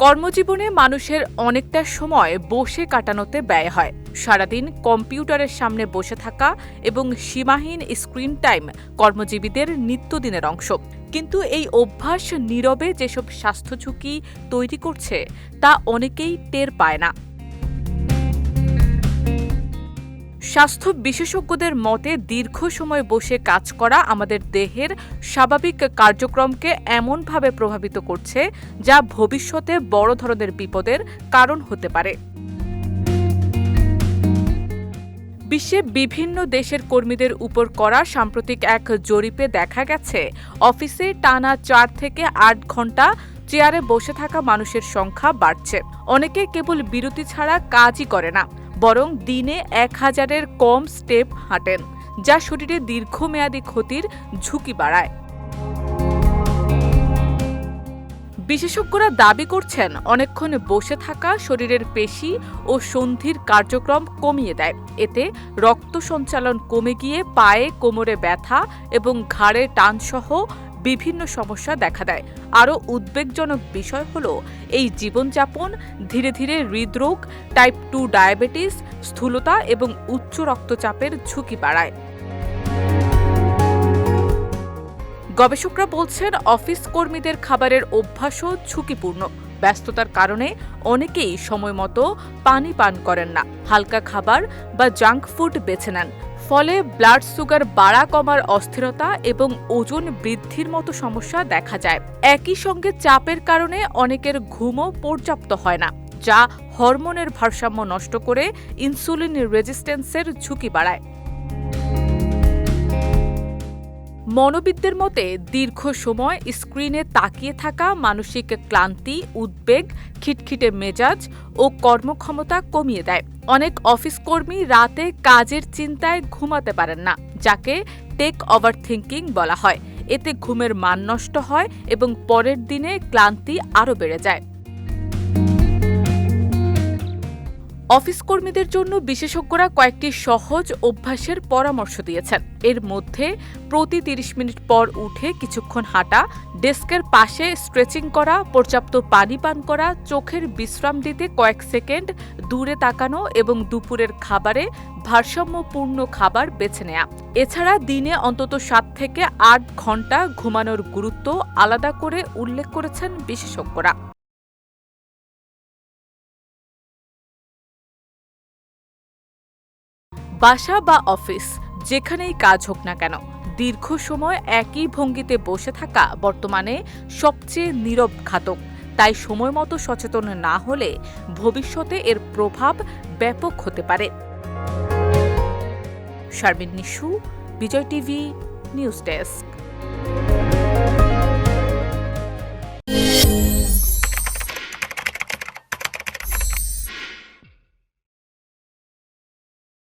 কর্মজীবনে মানুষের অনেকটা সময় বসে কাটানোতে ব্যয় হয়। সারাদিন কম্পিউটারের সামনে বসে থাকা এবং সীমাহীন স্ক্রিন টাইম কর্মজীবীদের নিত্যদিনের অংশ। কিন্তু এই অভ্যাস নীরবে যেসব স্বাস্থ্য ঝুঁকি তৈরি করছে, তা অনেকেই টের পায় না। স্বাস্থ্য বিশেষজ্ঞদের মতে, দীর্ঘ সময় বসে কাজ করা আমাদের দেহের স্বাভাবিক কার্যক্রমকে এমনভাবে প্রভাবিত করছে যা ভবিষ্যতে বড় ধরনের বিপদের কারণ হতে পারে। বিশ্বে বিভিন্ন দেশের কর্মীদের উপর করা সাম্প্রতিক এক জরিপে দেখা গেছে, অফিসে টানা চার থেকে আট ঘণ্টা চেয়ারে বসে থাকা মানুষের সংখ্যা বাড়ছে। অনেকে কেবল বিরতি ছাড়া কাজই করে না। বরং দিনে এক হাজারের কম স্টেপ হাঁটেন, যা শরীরে দীর্ঘমেয়াদী ক্ষতির ঝুঁকি বাড়ায়। বিশেষজ্ঞরা দাবি করছেন, অনেকক্ষণ বসে থাকা শরীরের পেশি ও সন্ধির কার্যক্রম কমিয়ে দেয়। এতে রক্ত সঞ্চালন কমে গিয়ে পায়ে কোমরে ব্যথা এবং ঘাড়ে টানসহ বিভিন্ন সমস্যা দেখা দেয়। আরও উদ্বেগজনক বিষয় হল এই জীবনযাপন, ধীরে ধীরে হৃদরোগ টাইপ টু ডায়াবেটিস স্থূলতা এবং উচ্চ রক্তচাপের ঝুঁকি বাড়ায়। গবেষকরা বলছেন, অফিস কর্মীদের খাবারের অভ্যাসও ঝুঁকিপূর্ণ। ব্যস্ততার কারণে অনেকেই সময় মতো পানি পান করেন না। হালকা খাবার বা জাঙ্ক ফুড বেছে নেন। ফলে ব্লাড সুগার বাড়া, কমার অস্থিরতা এবং ওজন বৃদ্ধির মতো সমস্যা দেখা যায়। একই সঙ্গে চাপের কারণে অনেকের ঘুমও পর্যাপ্ত হয় না, যা হরমোনের ভারসাম্য নষ্ট করে ইনসুলিন রেজিস্ট্যান্সের ঝুঁকি বাড়ায়। মনোবিদদের মতে, দীর্ঘ সময় স্ক্রিনে তাকিয়ে থাকা, মানসিক ক্লান্তি, উদ্বেগ, খিটখিটে মেজাজ ও কর্মক্ষমতা কমিয়ে দেয়। অনেক অফিস কর্মী রাতে কাজের চিন্তায় ঘুমাতে পারেন না, যাকে টেক ওভার থিঙ্কিং বলা হয়। এতে ঘুমের মান নষ্ট হয় এবং পরের দিনে ক্লান্তি আরও বেড়ে যায়। অফিস কর্মীদের জন্য বিশেষজ্ঞরা কয়েকটি সহজ অভ্যাসের পরামর্শ দিয়েছেন। এর মধ্যে প্রতি তিরিশ মিনিট পর উঠে কিছুক্ষণ হাঁটা, ডেস্কের পাশে স্ট্রেচিং করা, পর্যাপ্ত পানি পান করা, চোখের বিশ্রাম দিতে কয়েক সেকেন্ড দূরে তাকানো এবং দুপুরের খাবারে ভারসাম্যপূর্ণ খাবার বেছে নেওয়া এছাড়া দিনে অন্তত সাত থেকে আট ঘণ্টা ঘুমানোর গুরুত্ব আলাদা করে উল্লেখ করেছেন বিশেষজ্ঞরা। বাসা বা অফিস, যেখানেই কাজ হোক না কেন, দীর্ঘ সময় একই ভঙ্গিতে বসে থাকা বর্তমানে সবচেয়ে নীরব ঘাতক। তাই সময় মতো সচেতন না হলে ভবিষ্যতে এর প্রভাব ব্যাপক হতে পারে। Sharmin Nishu, Bijoy TV, news desk.